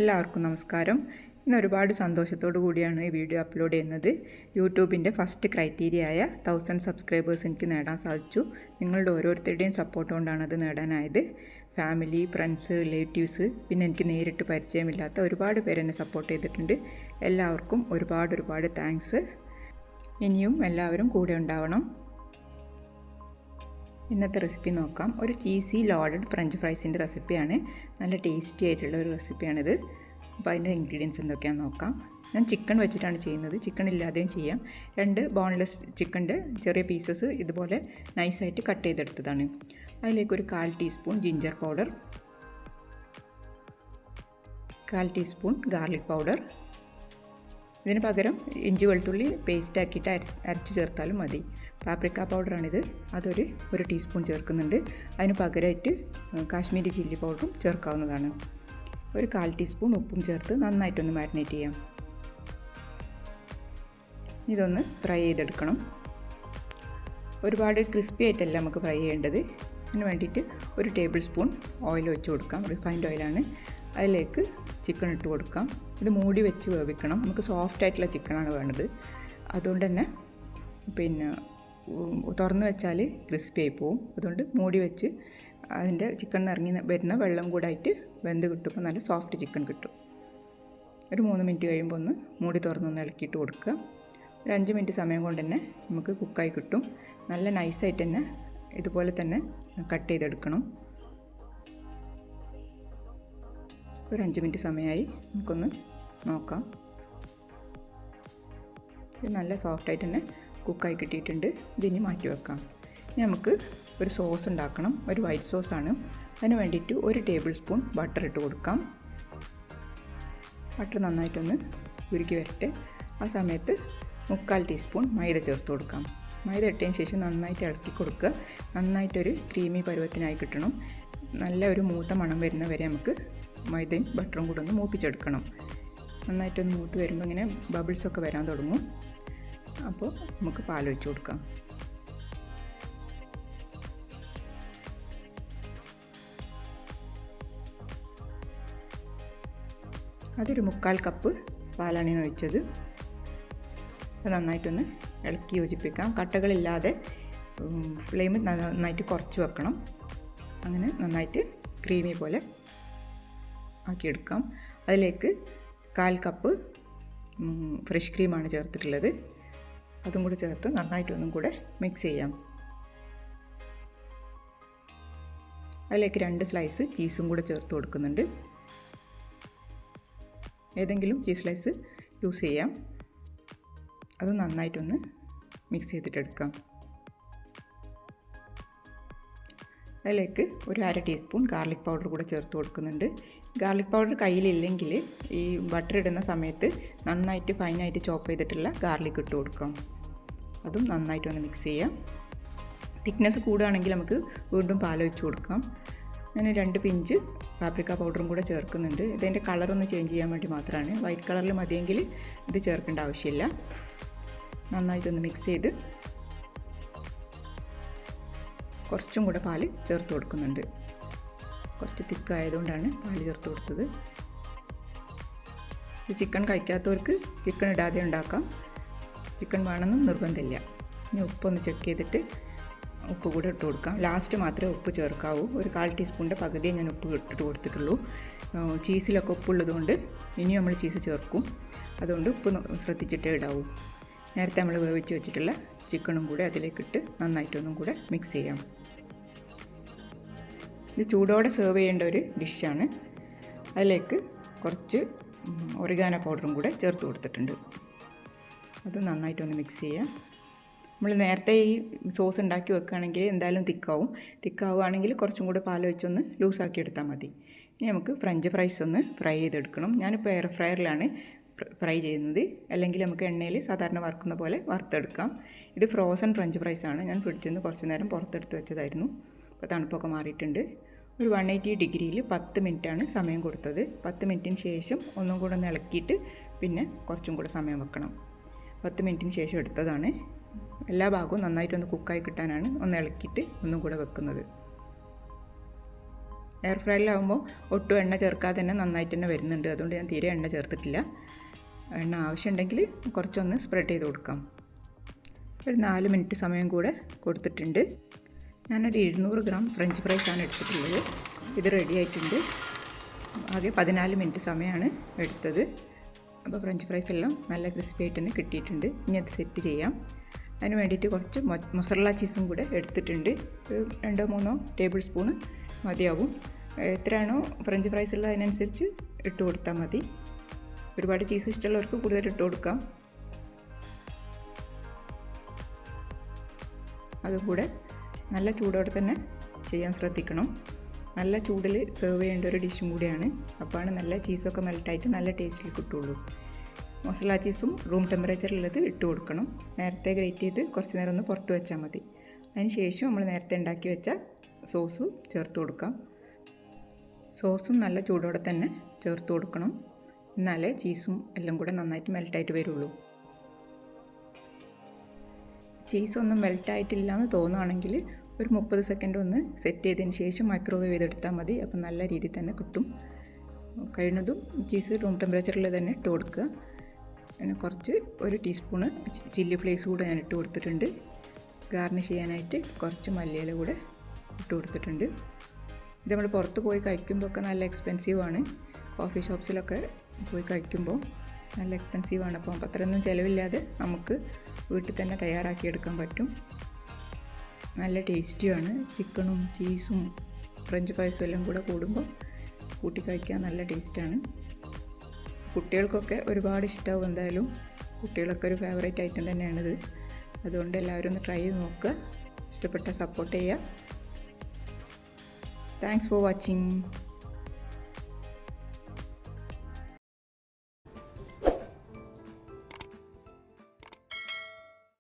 എല്ലാവർക്കും നമസ്കാരം. ഇന്ന് ഒരുപാട് സന്തോഷത്തോടു കൂടിയാണ് ഈ വീഡിയോ അപ്ലോഡ് ചെയ്യുന്നത്. യൂട്യൂബിന്റെ ഫസ്റ്റ് ക്രൈറ്റീരിയ ആയ തൗസൻഡ് സബ്സ്ക്രൈബേഴ്സ് എനിക്ക് നേടാൻ സാധിച്ചു. നിങ്ങളുടെ ഓരോരുത്തരുടെയും സപ്പോർട്ട് കൊണ്ടാണ് അത് നേടാനായത്. ഫാമിലി ഫ്രണ്ട്സ് റിലേറ്റീവ്സ് പിന്നെ എനിക്ക് നേരിട്ട് പരിചയമില്ലാത്ത ഒരുപാട് പേര് എന്നെ സപ്പോർട്ട് ചെയ്തിട്ടുണ്ട്. എല്ലാവർക്കും ഒരുപാട് ഒരുപാട് താങ്ക്സ് ഇനിയും എല്ലാവരും കൂടെ ഉണ്ടാവണം. ഇന്നത്തെ റെസിപ്പി നോക്കാം. ഒരു ചീസി ലോഡഡ് ഫ്രഞ്ച് ഫ്രൈസിന്റെ റെസിപ്പിയാണ് നല്ല ടേസ്റ്റി ആയിട്ടുള്ള ഒരു റെസിപ്പിയാണിത് അപ്പോൾ അതിന്റെ ഇൻഗ്രീഡിയൻസ് എന്തൊക്കെയാണെന്ന് നോക്കാം. ഞാൻ ചിക്കൻ വെച്ചിട്ടാണ് ചെയ്യുന്നത്. ചിക്കൻ ഇല്ലാതെയും ചെയ്യാം. രണ്ട് ബോൺലെസ് ചിക്കന്റെ ചെറിയ പീസസ് ഇതുപോലെ നൈസായിട്ട് കട്ട് ചെയ്തെടുത്തതാണ്. അതിലേക്ക് ഒരു കാൽ ടീസ്പൂൺ ജിഞ്ചർ പൗഡർ കാൽ ടീസ്പൂൺ ഗാർലിക് പൗഡർ ഇതിന് പകരം ഇഞ്ചി വെളുത്തുള്ളി പേസ്റ്റ് ആക്കിയിട്ട് അരച്ച് ചേർത്താലും മതി. പാപ്രിക്ക പൗഡറാണിത്. അതൊരു ഒരു ടീസ്പൂൺ ചേർക്കുന്നുണ്ട്. അതിന് പകരമായിട്ട് കാശ്മീരി ചില്ലി പൗഡറും ചേർക്കാവുന്നതാണ്. ഒരു കാൽ ടീസ്പൂൺ ഉപ്പും ചേർത്ത് നന്നായിട്ടൊന്ന് മാരിനേറ്റ് ചെയ്യാം. ഇതൊന്ന് ഫ്രൈ ചെയ്തെടുക്കണം. ഒരുപാട് ക്രിസ്പി ആയിട്ടല്ല നമുക്ക് ഫ്രൈ ചെയ്യേണ്ടത്. അതിന് വേണ്ടിയിട്ട് ഒരു ടേബിൾ സ്പൂൺ ഓയിൽ വെച്ച് കൊടുക്കാം. റിഫൈൻഡ് ഓയിലാണ്. അതിലേക്ക് ചിക്കൻ ഇട്ട് കൊടുക്കാം. ഇത് മൂടി വെച്ച് വേവിക്കണം. നമുക്ക് സോഫ്റ്റ് ആയിട്ടുള്ള ചിക്കനാണ് വേണ്ടത്. അതുകൊണ്ട് തന്നെ പിന്നെ തുറന്ന് വെച്ചാൽ ക്രിസ്പി ആയി പോവും. അതുകൊണ്ട് മൂടി വെച്ച് അതിന്റെ ചിക്കൻ ഇറങ്ങി വരുന്ന വെള്ളം കൂടായിട്ട് വെന്ത് കിട്ടുമ്പോൾ നല്ല സോഫ്റ്റ് ചിക്കൻ കിട്ടും. ഒരു മൂന്ന് മിനിറ്റ് കഴിയുമ്പോൾ ഒന്ന് മൂടി തുറന്ന് ഒന്ന് ഇളക്കിയിട്ട് കൊടുക്കുക. ഒരു അഞ്ച് മിനിറ്റ് സമയം കൊണ്ട് തന്നെ നമുക്ക് കുക്കായി കിട്ടും. നല്ല നൈസായിട്ട് തന്നെ ഇതുപോലെ തന്നെ കട്ട് ചെയ്തെടുക്കണം. ഒരു അഞ്ച് മിനിറ്റ് സമയമായി നമുക്കൊന്ന് നോക്കാം. ഇത് നല്ല സോഫ്റ്റായിട്ട് തന്നെ കുക്കായി കിട്ടിയിട്ടുണ്ട്. ഇതിനി മാറ്റി വെക്കാം. ഇനി നമുക്ക് ഒരു സോസ് ഉണ്ടാക്കണം. ഒരു വൈറ്റ് സോസാണ് അതിന് വേണ്ടിയിട്ട് ഒരു ടേബിൾ സ്പൂൺ ബട്ടർ ഇട്ട് കൊടുക്കാം. ബട്ടർ നന്നായിട്ടൊന്ന് ഉരുക്കി വരട്ടെ. ആ സമയത്ത് മുക്കാൽ ടീസ്പൂൺ മൈദ ചേർത്ത് കൊടുക്കാം. മൈദ ഇട്ടതിന് ശേഷം നന്നായിട്ട് ഇളക്കി കൊടുക്കുക. നന്നായിട്ടൊരു ക്രീമി പരുവത്തിനായി കിട്ടണം. നല്ല ഒരു മൂത്ത മണം വരുന്ന വരെ നമുക്ക് മൈദയും ബട്ടറും കൂടെ ഒന്ന് മൂപ്പിച്ചെടുക്കണം. നന്നായിട്ടൊന്ന് മൂത്ത് വരുമ്പോൾ ഇങ്ങനെ ബബിൾസൊക്കെ വരാൻ തുടങ്ങും. അപ്പോൾ നമുക്ക് പാൽ ഒഴിച്ച് കൊടുക്കാം. അതൊരു മുക്കാൽ കപ്പ് പാലാണ് ഞാൻ ഒഴിച്ചത്. അത് നന്നായിട്ടൊന്ന് ഇളക്കി യോജിപ്പിക്കാം. കട്ടകളില്ലാതെ ഫ്ലെയിം നന്നായിട്ട് കുറച്ച് വെക്കണം. അങ്ങനെ നന്നായിട്ട് ക്രീമി പോലെ ആക്കിയെടുക്കാം. അതിലേക്ക് കാൽ കപ്പ് ഫ്രഷ് ക്രീമാണ് ചേർത്തിട്ടുള്ളത്. അതും കൂടി ചേർത്ത് നന്നായിട്ടൊന്നും കൂടെ മിക്സ് ചെയ്യാം. അതിലേക്ക് രണ്ട് സ്ലൈസ് ചീസും കൂടെ ചേർത്ത് കൊടുക്കുന്നുണ്ട്. ഏതെങ്കിലും ചീസ് സ്ലൈസ് യൂസ് ചെയ്യാം. അത് നന്നായിട്ടൊന്ന് മിക്സ് ചെയ്തിട്ടെടുക്കാം. അതിലേക്ക് ഒരു അര ടീസ്പൂൺ ഗാർലിക് പൗഡർ കൂടെ ചേർത്ത് കൊടുക്കുന്നുണ്ട്. ഗാർലിക് പൗഡർ കയ്യിലില്ലെങ്കിൽ ഈ ബട്ടർ ഇടുന്ന സമയത്ത് നന്നായിട്ട് ഫൈനായിട്ട് ചോപ്പ് ചെയ്തിട്ടുള്ള ഗാർലിക് ഇട്ട് കൊടുക്കാം. അതും നന്നായിട്ട് ഒന്ന് മിക്സ് ചെയ്യാം. തിക്നെസ് കൂടുകയാണെങ്കിൽ നമുക്ക് വീണ്ടും പാലൊഴിച്ച് കൊടുക്കാം. ഞാൻ രണ്ട് പിഞ്ച് പാപ്രിക്ക പൗഡറും കൂടെ ചേർക്കുന്നുണ്ട്. ഇതിന്റെ കളറൊന്ന് ചേഞ്ച് ചെയ്യാൻ വേണ്ടി മാത്രമാണ്. വൈറ്റ് കളറിൽ മതിയെങ്കിൽ ഇത് ചേർക്കേണ്ട ആവശ്യമില്ല. നന്നായിട്ടൊന്ന് മിക്സ് ചെയ്ത് കുറച്ചും കൂടെ പാൽ ചേർത്ത് കൊടുക്കുന്നുണ്ട്. കുറച്ച് തിക്കായതുകൊണ്ടാണ് പാൽ ചേർത്ത് കൊടുത്തത്. ചിക്കൻ കഴിക്കാത്തവർക്ക് ചിക്കൻ ഇടാതെ ഉണ്ടാക്കാം. ചിക്കൻ വേണമെന്ന് നിർബന്ധമില്ല. ഇനി ഉപ്പൊന്ന് ചെക്ക് ചെയ്തിട്ട് ഉപ്പ് കൂടെ ഇട്ട് കൊടുക്കാം. ലാസ്റ്റ് മാത്രമേ ഉപ്പ് ചേർക്കാവൂ. ഒരു കാൽ ടീസ്പൂണിന്റെ പകുതിയേ ഞാൻ ഉപ്പ് ഇട്ടിട്ട് കൊടുത്തിട്ടുള്ളൂ. ചീസിലൊക്കെ ഉപ്പുള്ളതുകൊണ്ട് ഇനി നമ്മൾ ചീസ് ചേർക്കും. അതുകൊണ്ട് ഉപ്പ് ശ്രദ്ധിച്ചിട്ടേ ഇടാവൂ. നേരത്തെ നമ്മൾ വേവിച്ച് വെച്ചിട്ടുള്ള ചിക്കനും കൂടെ അതിലേക്കിട്ട് നന്നായിട്ടൊന്നും കൂടെ മിക്സ് ചെയ്യാം. ഇത് ചൂടോടെ സെർവ് ചെയ്യേണ്ട ഒരു ഡിഷാണ് അതിലേക്ക് കുറച്ച് ഒറിഗാന പൗഡറും കൂടെ ചേർത്ത് കൊടുത്തിട്ടുണ്ട്. അത് നന്നായിട്ടൊന്ന് മിക്സ് ചെയ്യാം. നമ്മൾ നേരത്തെ ഈ സോസ് ഉണ്ടാക്കി വെക്കുകയാണെങ്കിൽ എന്തായാലും തിക്കാവും. തിക്കാവുകയാണെങ്കിൽ കുറച്ചും കൂടെ പാൽ വെച്ചൊന്ന് ലൂസാക്കി എടുത്താൽ മതി. ഇനി നമുക്ക് ഫ്രഞ്ച് ഫ്രൈസ് ഒന്ന് ഫ്രൈ ചെയ്തെടുക്കണം. ഞാനിപ്പോൾ എയർ ഫ്രയറിലാണ് ഫ്രൈ ചെയ്യുന്നത്. അല്ലെങ്കിൽ നമുക്ക് എണ്ണയിൽ സാധാരണ വറുക്കുന്ന പോലെ വറുത്തെടുക്കാം. ഇത് ഫ്രോസൺ ഫ്രഞ്ച് ഫ്രൈസ് ആണ്. ഞാൻ ഫ്രിഡ്ജിൽ നിന്ന് കുറച്ച് നേരം പുറത്തെടുത്ത് വെച്ചതായിരുന്നു. ഇപ്പോൾ തണുപ്പൊക്കെ മാറിയിട്ടുണ്ട്. ഒരു വൺ എയ്റ്റി ഡിഗ്രിയിൽ പത്ത് മിനിറ്റാണ് സമയം കൊടുത്തത്. പത്ത് മിനിറ്റിന് ശേഷം ഒന്നും കൂടെ ഒന്ന് ഇളക്കിയിട്ട് പിന്നെ കുറച്ചും കൂടെ സമയം വെക്കണം. പത്ത് മിനിറ്റിന് ശേഷം എടുത്തതാണ്. എല്ലാ ഭാഗവും നന്നായിട്ടൊന്ന് കുക്കായി കിട്ടാനാണ് ഒന്ന് ഇളക്കിയിട്ട് ഒന്നും കൂടെ വെക്കുന്നത്. എയർ ഫ്രൈയിലാവുമ്പോൾ ഒട്ടും എണ്ണ ചേർക്കാതെ തന്നെ നന്നായിട്ട് തന്നെ വരുന്നുണ്ട്. അതുകൊണ്ട് ഞാൻ തീരെ എണ്ണ ചേർത്തിട്ടില്ല. എണ്ണ ആവശ്യമുണ്ടെങ്കിൽ കുറച്ചൊന്ന് സ്പ്രെഡ് ചെയ്ത് കൊടുക്കാം. ഒരു നാല് മിനിറ്റ് സമയം കൂടെ കൊടുത്തിട്ടുണ്ട്. ഞാനൊരു ഇരുന്നൂറ് ഗ്രാം ഫ്രഞ്ച് ഫ്രൈസ് ആണ് എടുത്തിട്ടുള്ളത്. ഇത് റെഡി ആയിട്ടുണ്ട്. ആകെ പതിനാല് മിനിറ്റ് സമയമാണ് എടുത്തത്. അപ്പോൾ ഫ്രഞ്ച് ഫ്രൈസ് എല്ലാം നല്ല ക്രിസ്പി ആയിട്ട് തന്നെ കിട്ടിയിട്ടുണ്ട്. ഇനി അത് സെറ്റ് ചെയ്യാം. അതിന് വേണ്ടിയിട്ട് കുറച്ച് മൊസറല ചീസും കൂടെ എടുത്തിട്ടുണ്ട്. ഒരു രണ്ടോ മൂന്നോ ടേബിൾ സ്പൂണ് മതിയാകും എത്രയാണോ ഫ്രഞ്ച് ഫ്രൈസ് ഉള്ളത് അതിനനുസരിച്ച് ഇട്ട് കൊടുത്താൽ മതി. ഒരുപാട് ചീസ് ഇഷ്ടമുള്ളവർക്ക് കൂടുതൽ ഇട്ട് കൊടുക്കാം. അതും കൂടെ നല്ല ചൂടോടെ തന്നെ ചെയ്യാൻ ശ്രദ്ധിക്കണം. നല്ല ചൂടിൽ സെർവ് ചെയ്യേണ്ട ഒരു ഡിഷും കൂടിയാണ്. അപ്പോഴാണ് നല്ല ചീസൊക്കെ മെൽട്ടായിട്ട് നല്ല ടേസ്റ്റിൽ കിട്ടുള്ളൂ. മസാല ചീസും റൂം ടെമ്പറേച്ചറിലുള്ളത് ഇട്ട് കൊടുക്കണം. നേരത്തെ ഗ്രേറ്റ് ചെയ്ത് കുറച്ച് നേരം ഒന്ന് പുറത്ത് വെച്ചാൽ മതി. അതിന് ശേഷം നമ്മൾ നേരത്തെ ഉണ്ടാക്കി വെച്ച സോസ് ചേർത്ത് കൊടുക്കാം. സോസും നല്ല ചൂടോടെ തന്നെ ചേർത്ത് കൊടുക്കണം. എന്നാലേ ചീസും എല്ലാം കൂടെ നന്നായിട്ട് മെൽട്ടായിട്ട് വരുള്ളൂ. ചീസൊന്നും മെൽട്ടായിട്ടില്ല എന്ന് തോന്നുകയാണെങ്കിൽ ഒരു മുപ്പത് സെക്കൻഡ് ഒന്ന് സെറ്റ് ചെയ്തതിന് ശേഷം മൈക്രോവേവ് ചെയ്തെടുത്താൽ മതി. അപ്പം നല്ല രീതിയിൽ തന്നെ കിട്ടും. കഴിയുന്നതും ചീസ് റൂം ടെമ്പറേച്ചറിൽ തന്നെ ഇട്ട് കൊടുക്കുക. പിന്നെ കുറച്ച് ഒരു ടീസ്പൂണ് ചില്ലി ഫ്ലേക്സ് കൂടെ ഞാൻ ഇട്ട് കൊടുത്തിട്ടുണ്ട്. ഗാർണിഷ് ചെയ്യാനായിട്ട് കുറച്ച് മല്ലിയില കൂടെ ഇട്ട് കൊടുത്തിട്ടുണ്ട്. ഇത് നമ്മൾ പുറത്ത് പോയി കഴിക്കുമ്പോൾ ഒക്കെ നല്ല എക്സ്പെൻസീവാണ് കോഫി ഷോപ്സിലൊക്കെ പോയി കഴിക്കുമ്പോൾ നല്ല എക്സ്പെൻസീവാണ് അപ്പോൾ അത്രയൊന്നും ചിലവില്ലാതെ നമുക്ക് വീട്ടിൽ തന്നെ തയ്യാറാക്കിയെടുക്കാൻ പറ്റും. നല്ല ടേസ്റ്റിയുമാണ് ചിക്കണും ചീസും ഫ്രഞ്ച് ഫ്രൈസും എല്ലാം കൂടെ കൂടുമ്പോൾ കൂട്ടി കഴിക്കാൻ നല്ല ടേസ്റ്റാണ്. കുട്ടികൾക്കൊക്കെ ഒരുപാട് ഇഷ്ടമാവും എന്തായാലും. കുട്ടികളൊക്കെ ഒരു ഫേവറേറ്റ് ഐറ്റം തന്നെയാണിത്. അതുകൊണ്ട് എല്ലാവരും ഒന്ന് ട്രൈ ചെയ്ത് നോക്കുക. ഇഷ്ടപ്പെട്ട സപ്പോർട്ട് ചെയ്യുക. Thanks for watching